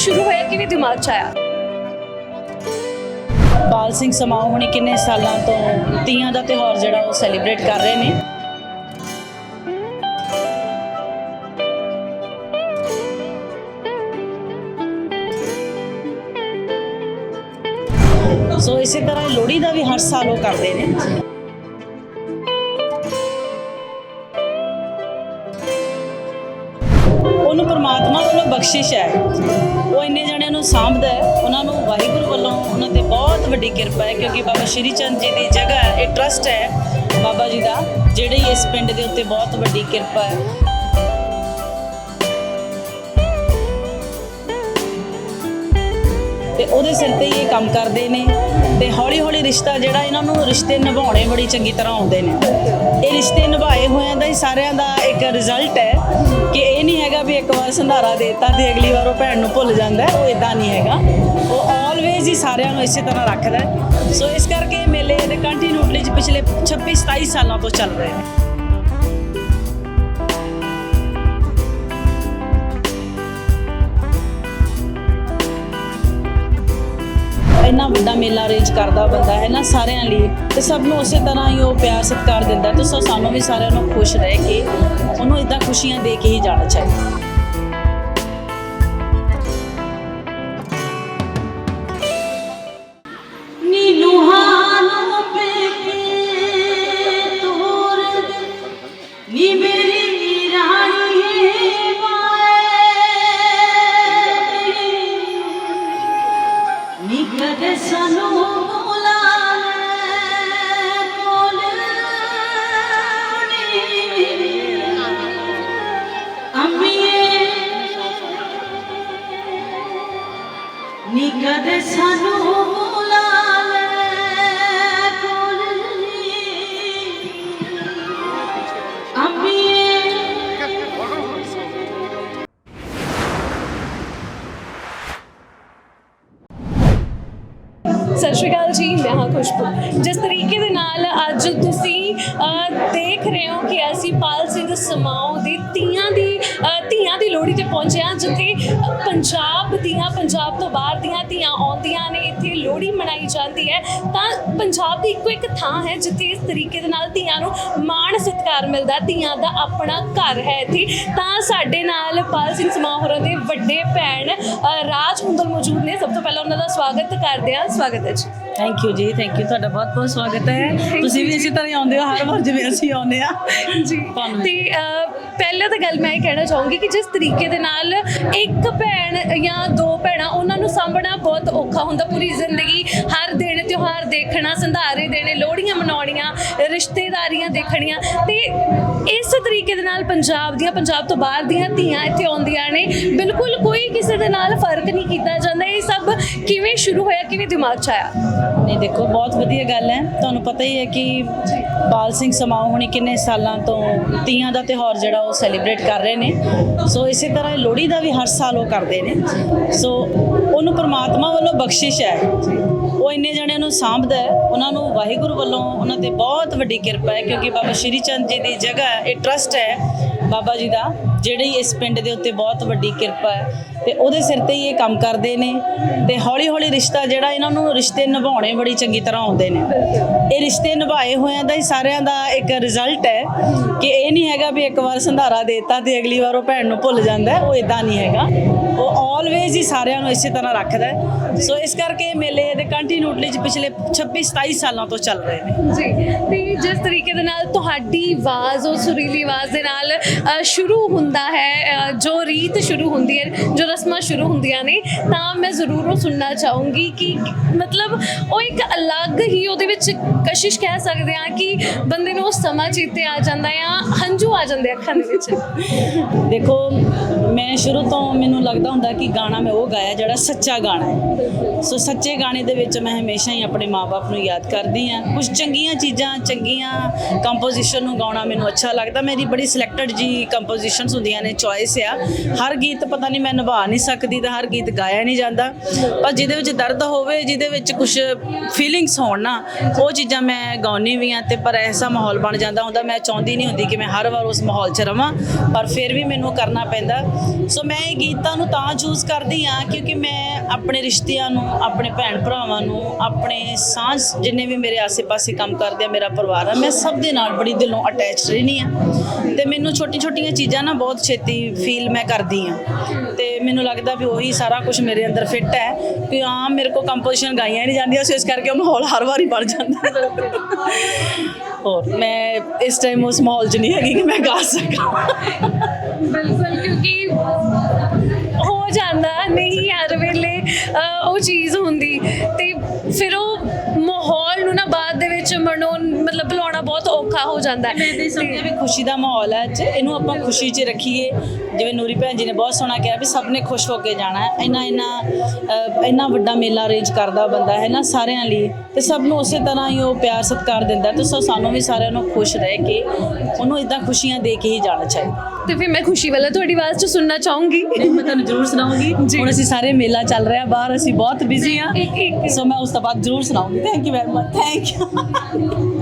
ਸ਼ੁਰੂ ਹੋਇਆ, ਕਿਵੇਂ ਦਿਮਾਗ 'ਚ ਆਇਆ? ਬਾਲ ਸਿੰਘ ਸਮਾਉ ਹੁਣੀ ਕਿੰਨੇ ਸਾਲਾਂ ਤੋਂ ਤੀਆਂ ਦਾ ਤਿਉਹਾਰ ਜਿਹੜਾ ਉਹ ਸੈਲੀਬ੍ਰੇਟ ਕਰ ਰਹੇ ਨੇ। ਸੋ ਇਸੇ ਤਰ੍ਹਾਂ ਲੋਹੜੀ ਦਾ ਵੀ ਹਰ ਸਾਲ ਉਹ ਕਰਦੇ ਨੇ। ਉਹਨੂੰ ਪ੍ਰਮਾਤਮਾ ਵੱਲੋਂ ਬਖਸ਼ਿਸ਼ ਹੈ। ਉਹ ਇੰਨੇ ਜਣਿਆਂ ਨੂੰ ਸਾਂਭਦਾ ਹੈ। ਉਹਨਾਂ ਨੂੰ ਵਾਹਿਗੁਰੂ ਵੱਲੋਂ ਉਹਨਾਂ ਤੇ ਬਹੁਤ ਵੱਡੀ ਕਿਰਪਾ ਹੈ, ਕਿਉਂਕਿ ਬਾਬਾ ਸ਼੍ਰੀ ਚੰਦ ਜੀ ਦੀ ਜਗ੍ਹਾ ਇਹ ਟਰਸਟ ਹੈ ਬਾਬਾ ਜੀ ਦਾ, ਜਿਹੜੀ ਇਸ ਪਿੰਡ ਦੇ ਉੱਤੇ ਬਹੁਤ ਵੱਡੀ ਕਿਰਪਾ ਹੈ। ਤੇ ਉਹਦੇ ਸਿਰ ਤੇ ਹੀ ਇਹ ਕੰਮ ਕਰਦੇ ਨੇ। ਤੇ ਹੌਲੀ ਹੌਲੀ ਰਿਸ਼ਤਾ ਜਿਹੜਾ ਇਹਨਾਂ ਨੂੰ ਰਿਸ਼ਤੇ ਨਿਭਾਉਣੇ ਬੜੀ ਚੰਗੀ ਤਰ੍ਹਾਂ ਆਉਂਦੇ ਨੇ। ਇਹ ਰਿਸ਼ਤੇ ਨਿਭਾਏ ਹੋਇਆਂ ਦਾ ਹੀ ਸਾਰਿਆਂ ਦਾ ਇੱਕ ਰਿਜ਼ਲਟ ਹੈ ਕਿ ਇਹ ਨਹੀਂ ਹੈਗਾ ਵੀ ਇੱਕ ਵਾਰ ਸੰਧਾਰਾ ਦੇਤਾ ਤੇ ਅਗਲੀ ਵਾਰ ਉਹ ਭੈਣ ਨੂੰ ਭੁੱਲ ਜਾਂਦਾ ਉਹ ਇਦਾਂ ਨਹੀਂ ਹੈਗਾ। ਉਹ ਆਲਵੇਜ਼ ਹੀ ਸਾਰਿਆਂ ਨੂੰ ਇਸੇ ਤਰ੍ਹਾਂ ਰੱਖਦਾ ਸੋ ਇਸ ਕਰਕੇ ਮੇਲੇ ਦੇ ਕੰਟੀਨਿਊਟਲੀ ਪਿਛਲੇ 26 27 ਸਾਲਾਂ ਤੋਂ ਚੱਲ ਰਹੇ ਨੇ। ਇੰਨਾ ਵੱਡਾ ਮੇਲਾ ਅਰੇਂਜ ਕਰਦਾ ਬੰਦਾ ਹੈ ਨਾ ਸਾਰਿਆਂ ਲਈ ਤੇ ਸਭ ਨੂੰ ਉਸੇ ਤਰ੍ਹਾਂ ਹੀ ਉਹ ਪਿਆਰ ਸਤਿਕਾਰ ਦਿੰਦਾ ਤੇ ਸੋ ਸਾਨੂੰ ਵੀ ਸਾਰਿਆਂ ਨੂੰ ਖੁਸ਼ ਰਹਿ ਕੇ ਉਹਨੂੰ ਇਦਾਂ ਖੁਸ਼ੀਆਂ ਦੇ ਕੇ ਹੀ ਜਾਣਾ ਚਾਹੀਦਾ। ਅੰਮੀਏ। ਨੀ ਸਾਨੂੰ ਬੁਲਾ ਲੈ ਅੰਬੀਏ ਸਤਿ ਸ਼੍ਰੀ ਅਕਾਲ ਜੀ ਮੈਂ ਹਾਂ ਖੁਸ਼ਬੂ। ਜਿਸ ਤਰੀਕੇ ਦੇ ਨਾਲ ਅੱਜ ਤੁਸੀਂ ਅਹ, ਦੇਖ ਰਹੇ ਹੋ ਕਿ ਅਸੀਂ ਪਾਲ ਸਿੰਘ ਸਮਾਓ sunshine. ਜਾਂਦੀ ਹੈ ਤਾਂ ਪੰਜਾਬ ਦੀ ਇੱਕੋ ਇੱਕ ਥਾਂ ਹੈ ਜਿੱਥੇ ਇਸ ਤਰੀਕੇ ਦੇ ਨਾਲ ਧੀਆਂ ਨੂੰ ਮਾਣ ਸਤਿਕਾਰ ਮਿਲਦਾ। ਧੀਆਂ ਦਾ ਆਪਣਾ ਘਰ ਹੈ ਇੱਥੇ। ਤਾਂ ਸਾਡੇ ਨਾਲ ਪਾਲ ਸਿੰਘ ਸਮਾਓ ਹੋਰਾਂ ਦੇ ਵੱਡੇ ਭੈਣ ਰਾਜ ਹੁੰਦਲ ਮੌਜੂਦ ਨੇ। ਸਭ ਤੋਂ ਪਹਿਲਾਂ ਉਹਨਾਂ ਦਾ ਸਵਾਗਤ ਕਰਦੇ ਹਾਂ। ਸਵਾਗਤ ਹੈ ਜੀ। ਥੈਂਕ ਯੂ ਜੀ ਥੈਂਕ ਯੂ ਤੁਹਾਡਾ ਬਹੁਤ ਬਹੁਤ ਸਵਾਗਤ ਹੈ। ਤੁਸੀਂ ਵੀ ਇਸੇ ਤਰ੍ਹਾਂ ਹੀ ਆਉਂਦੇ ਹੋ ਹਰ ਵਾਰ ਜਿਵੇਂ ਅਸੀਂ ਆਉਂਦੇ ਆ ਜੀ। ਤੇ ਪਹਿਲਾਂ ਤਾਂ ਗੱਲ ਮੈਂ ਇਹ ਕਹਿਣਾ ਚਾਹੂੰਗੀ ਕਿ ਜਿਸ ਤਰੀਕੇ ਦੇ ਨਾਲ ਇੱਕ ਭੈਣ ਜਾਂ ਦੋ ਭੈਣਾਂ ਉਹਨਾਂ ਨੂੰ ਸਾਂਭਣਾ ਬਹੁਤ ਔਖਾ ਹੁੰਦਾ। ਪੂਰੀ ਜ਼ਿੰਦਗੀ ਸੰਧਾਰੇ ਦੇਣੇ ਲੋਹੜੀਆਂ ਮਨਾਉਣੀਆਂ, ਰਿਸ਼ਤੇਦਾਰੀਆਂ ਦੇਖਣੀਆਂ। ਤੇ ਇਸ ਤਰੀਕੇ ਦੇ ਨਾਲ ਪੰਜਾਬ ਦੀਆਂ, ਪੰਜਾਬ ਤੋਂ ਬਾਹਰ ਦੀਆਂ ਧੀਆਂ ਇੱਥੇ ਆਉਂਦੀਆਂ ਨੇ। ਬਿਲਕੁਲ ਕੋਈ ਕਿਸੇ ਦੇ ਨਾਲ ਫ਼ਰਕ ਨਹੀਂ ਕੀਤਾ ਜਾਂਦਾ। ਇਹ ਸਭ ਕਿਵੇਂ ਸ਼ੁਰੂ ਹੋਇਆ, ਕਿਵੇਂ ਦਿਮਾਗ 'ਚ ਆਇਆ? ਨਹੀਂ, ਦੇਖੋ, ਬਹੁਤ ਵਧੀਆ ਗੱਲ ਹੈ। ਤੁਹਾਨੂੰ ਪਤਾ ਹੀ ਹੈ ਕਿ ਬਾਲ ਸਿੰਘ ਸਮਾਉ ਹੁਣੀ ਕਿੰਨੇ ਸਾਲਾਂ ਤੋਂ ਤੀਆਂ ਦਾ ਤਿਉਹਾਰ ਜਿਹੜਾ ਉਹ ਸੈਲੀਬ੍ਰੇਟ ਕਰ ਰਹੇ ਨੇ। ਸੋ ਇਸੇ ਤਰ੍ਹਾਂ ਲੋਹੜੀ ਦਾ ਵੀ ਹਰ ਸਾਲ ਉਹ ਕਰਦੇ ਨੇ। ਸੋ ਉਹਨੂੰ ਪਰਮਾਤਮਾ ਵੱਲੋਂ ਬਖਸ਼ਿਸ਼ ਹੈ। ਉਹ ਇੰਨੇ ਜਣਿਆਂ ਨੂੰ ਸਾਂਭਦਾ ਹੈ, ਉਹਨਾਂ ਨੂੰ ਵਾਹਿਗੁਰੂ ਵੱਲੋਂ ਉਹਨਾਂ ਤੇ ਬਹੁਤ ਵੱਡੀ ਕਿਰਪਾ ਹੈ, ਕਿਉਂਕਿ ਬਾਬਾ ਸ਼੍ਰੀ ਚੰਦ ਜੀ ਦੀ ਜਗ੍ਹਾ ਇਹ ਟਰਸਟ ਹੈ ਬਾਬਾ ਜੀ ਦਾ। ਜਿਹੜੀ ਇਸ ਪਿੰਡ ਦੇ ਉੱਤੇ ਬਹੁਤ ਵੱਡੀ ਕਿਰਪਾ ਹੈ ਤੇ ਉਹਦੇ ਸਿਰ ਤੇ ਹੀ ਇਹ ਕੰਮ ਕਰਦੇ ਨੇ ਤੇ ਹੌਲੀ ਹੌਲੀ ਰਿਸ਼ਤਾ ਜਿਹੜਾ ਇਹਨਾਂ ਨੂੰ ਰਿਸ਼ਤੇ ਨਿਭਾਉਣੇ ਬੜੀ ਚੰਗੀ ਤਰ੍ਹਾਂ ਆਉਂਦੇ ਨੇ। ਇਹ ਰਿਸ਼ਤੇ ਨਿਭਾਏ ਹੋਇਆਂ ਦਾ ਹੀ ਸਾਰਿਆਂ ਦਾ ਇੱਕ ਰਿਜ਼ਲਟ ਹੈ ਕਿ ਇਹ ਨਹੀਂ ਹੈਗਾ ਵੀ ਇੱਕ ਵਾਰ ਸੰਧਾਰਾ ਦੇਤਾ ਤੇ ਅਗਲੀ ਵਾਰ ਉਹ ਭੈਣ ਨੂੰ ਭੁੱਲ ਜਾਂਦਾ ਉਹ ਇਦਾਂ ਨਹੀਂ ਹੈਗਾ। ਉਹ ਆਲਵੇਜ਼ ਹੀ ਸਾਰਿਆਂ ਨੂੰ ਇਸੇ ਤਰ੍ਹਾਂ ਰੱਖਦਾ ਸੋ ਇਸ ਕਰਕੇ ਇਹ ਮੇਲੇ ਦੇ ਕੰਟੀਨਿਊਟਲੀ ਪਿਛਲੇ 26 27 ਸਾਲਾਂ ਤੋਂ ਚੱਲ ਰਹੇ ਨੇ। ਜੀ, ਤੇ ਜਿਸ ਤਰੀਕੇ ਦੇ ਨਾਲ ਤੁਹਾਡੀ ਆਵਾਜ਼, ਉਹ ਸੁਰੀਲੀ ਆਵਾਜ਼ ਦੇ ਨਾਲ ਸ਼ੁਰੂ ਹੁੰਦਾ ਹੈ ਜੋ ਰੀਤ ਸ਼ੁਰੂ ਹੁੰਦੀ ਹੈ, ਜੋ ਰਸਮਾਂ ਸ਼ੁਰੂ ਹੁੰਦੀਆਂ ਨੇ, ਤਾਂ ਮੈਂ ਜ਼ਰੂਰ ਉਹ ਸੁਣਨਾ ਚਾਹੂੰਗੀ ਕਿ ਮਤਲਬ ਉਹ ਇੱਕ ਅਲੱਗ ਹੀ ਉਹਦੇ ਵਿੱਚ ਕਸ਼ਿਸ਼ ਕਹਿ ਸਕਦੇ ਹਾਂ ਕਿ ਬੰਦੇ ਨੂੰ ਉਹ ਸਮਾਂ ਚੀਤੇ ਆ ਜਾਂਦਾ ਆ ਹੰਝੂ ਆ ਜਾਂਦੇ ਅੱਖਾਂ ਦੇ ਵਿੱਚ। ਦੇਖੋ, ਮੈਂ ਸ਼ੁਰੂ ਤੋਂ ਮੈਨੂੰ ਲੱਗਦਾ ਹੁੰਦਾ ਕਿ ਗਾਣਾ ਮੈਂ ਉਹ ਗਾਇਆ ਜਿਹੜਾ ਸੱਚਾ ਗਾਣਾ ਹੈ। ਸੋ ਸੱਚੇ ਗਾਣੇ ਦੇ ਵਿੱਚ ਮੈਂ ਹਮੇਸ਼ਾ ਹੀ ਆਪਣੇ ਮਾਪੇ ਨੂੰ ਯਾਦ ਕਰਦੀ ਆ ਕੁਝ ਚੰਗੀਆਂ ਚੀਜ਼ਾਂ, ਚੰਗੀਆਂ ਕੰਪੋਜੀਸ਼ਨ ਨੂੰ ਗਾਉਣਾ ਮੈਨੂੰ ਅੱਛਾ ਲੱਗਦਾ। ਮੇਰੀ ਬੜੀ ਸਿਲੈਕਟਡ ਜੀ ਕੰਪੋਜੀਸ਼ਨਸ ਹੁੰਦੀਆਂ ਨੇ ਚੋਇਸ ਆ। ਹਰ ਗੀਤ ਪਤਾ ਨਹੀਂ ਮੈਂ ਨਿਭਾ ਨਹੀਂ ਸਕਦੀ ਤਾਂ ਹਰ ਗੀਤ ਗਾਇਆ ਨਹੀਂ ਜਾਂਦਾ। ਪਰ ਜਿਹਦੇ ਵਿੱਚ ਦਰਦ ਹੋਵੇ, ਜਿਹਦੇ ਵਿੱਚ ਕੁਝ ਫੀਲਿੰਗਸ ਹੋਣ ਨਾ, ਉਹ ਚੀਜ਼ਾਂ ਮੈਂ ਗਾਉਣੀ ਵੀ ਆ ਤੇ ਪਰ ਐਸਾ ਮਾਹੌਲ ਬਣ ਜਾਂਦਾ ਹੁੰਦਾ। ਮੈਂ ਚਾਹੁੰਦੀ ਨਹੀਂ ਹੁੰਦੀ ਕਿ ਮੈਂ ਹਰ ਵਾਰ ਉਸ ਮਾਹੌਲ 'ਚ ਰਵਾਂ, ਪਰ ਫਿਰ ਵੀ ਮੈਨੂੰ ਕਰਨਾ ਪੈਂਦਾ। ਸੋ ਮੈਂ ਇਹ ਗੀਤਾਂ ਨੂੰ ਤਾਂ ਚੂਜ਼ ਕਰਦੀ ਆ ਕਿਉਂਕਿ ਮੈਂ ਆਪਣੇ ਰਿਸ਼ਤਿਆਂ ਨੂੰ, ਆਪਣੇ ਭੈਣ ਭਰਾਵਾਂ ਨੂੰ, ਆਪਣੇ ਸਾਂਝ ਜਿੰਨੇ ਵੀ ਮੇਰੇ ਆਸੇ ਪਾਸੇ ਕੰਮ ਕਰਦੇ ਆ, ਮੇਰਾ ਪਰਿਵਾਰ ਆ, ਮੈਂ ਸਭ ਦੇ ਨਾਲ ਬੜੀ ਦਿਲੋਂ ਅਟੈਚ ਰਹਿੰਦੀ ਆ। ਤੇ ਮੈਨੂੰ ਛੋਟੀ-ਛੋਟੀਆਂ ਚੀਜ਼ਾਂ ਨਾ ਬਹੁਤ ਛੇਤੀ ਫੀਲ ਮੈਂ ਕਰਦੀ ਆ। ਤੇ ਮੈਨੂੰ ਲੱਗਦਾ ਵੀ ਉਹੀ ਸਾਰਾ ਕੁਝ ਮੇਰੇ ਅੰਦਰ ਫਿੱਟ ਹੈ ਕਿ ਹਾਂ, ਮੇਰੇ ਕੋ ਕੰਪੋਜੀਸ਼ਨ ਗਾਈਆਂ ਨਹੀਂ ਜਾਂਦੀਆਂ, ਸੋ ਇਸ ਕਰਕੇ ਉਹ ਮਾਹੌਲ ਹਰ ਵਾਰੀ ਬਣ ਜਾਂਦਾ। ਹੋਰ, ਮੈਂ ਇਸ ਟਾਈਮ ਉਸ ਮਾਹੌਲ 'ਚ ਨਹੀਂ ਹੈਗੀ ਕਿ ਮੈਂ ਗਾ ਸਕਾਂ। ਬਿਲਕੁਲ, ਕਿਉਂਕਿ ਉਹ ਚੀਜ਼ ਹੁੰਦੀ ਹੋ ਜਾਂਦਾ ਹੈ। ਮੈਂ ਤੇ ਸਮਝਿਆ ਵੀ ਖੁਸ਼ੀ ਦਾ ਮਾਹੌਲ ਹੈ ਅੱਜ। ਇਹਨੂੰ ਆਪਾਂ ਖੁਸ਼ੀ 'ਚ ਰੱਖੀਏ। ਜਿਵੇਂ ਨੂਰੀ ਭੈਣ ਜੀ ਨੇ ਬਹੁਤ ਸੋਹਣਾ ਕਿਹਾ ਵੀ ਸਭ ਨੇ ਖੁਸ਼ ਹੋ ਕੇ ਜਾਣਾ ਹੈ। ਇੰਨਾ ਇੰਨਾ ਇੰਨਾ ਵੱਡਾ ਮੇਲਾ ਅਰੇਂਜ ਕਰਦਾ ਬੰਦਾ ਹੈ ਨਾ ਸਾਰਿਆਂ ਲਈ। ਤੇ ਸਭ ਨੂੰ ਉਸੇ ਤਰ੍ਹਾਂ ਹੀ ਉਹ ਪਿਆਰ ਸਤਿਕਾਰ ਦਿੰਦਾ ਤੇ ਸੋ ਸਾਨੂੰ ਵੀ ਸਾਰਿਆਂ ਨੂੰ ਖੁਸ਼ ਰਹਿ ਕੇ ਉਹਨੂੰ ਇਦਾਂ ਖੁਸ਼ੀਆਂ ਦੇ ਕੇ ਹੀ ਜਾਣਾ ਚਾਹੀਦਾ। ਤੇ ਫਿਰ ਮੈਂ ਖੁਸ਼ੀ ਵਾਲਾ ਤੁਹਾਡੀ ਆਵਾਜ਼ ਚ ਸੁਣਨਾ ਚਾਹੂੰਗੀ। ਮੈਂ ਤੁਹਾਨੂੰ ਜ਼ਰੂਰ ਸੁਣਾਉਂਗੀ। ਹੁਣ ਅਸੀਂ ਸਾਰੇ ਮੇਲਾ ਚੱਲ ਰਿਹਾ ਬਾਹਰ ਅਸੀਂ ਬਹੁਤ ਬਿਜ਼ੀ ਇੱਕ- ਸੋ ਮੈਂ ਉਸ ਤੋਂ ਬਾਅਦ ਜ਼ਰੂਰ ਸੁਣਾਉਂਗੀ। Thank you very much thank you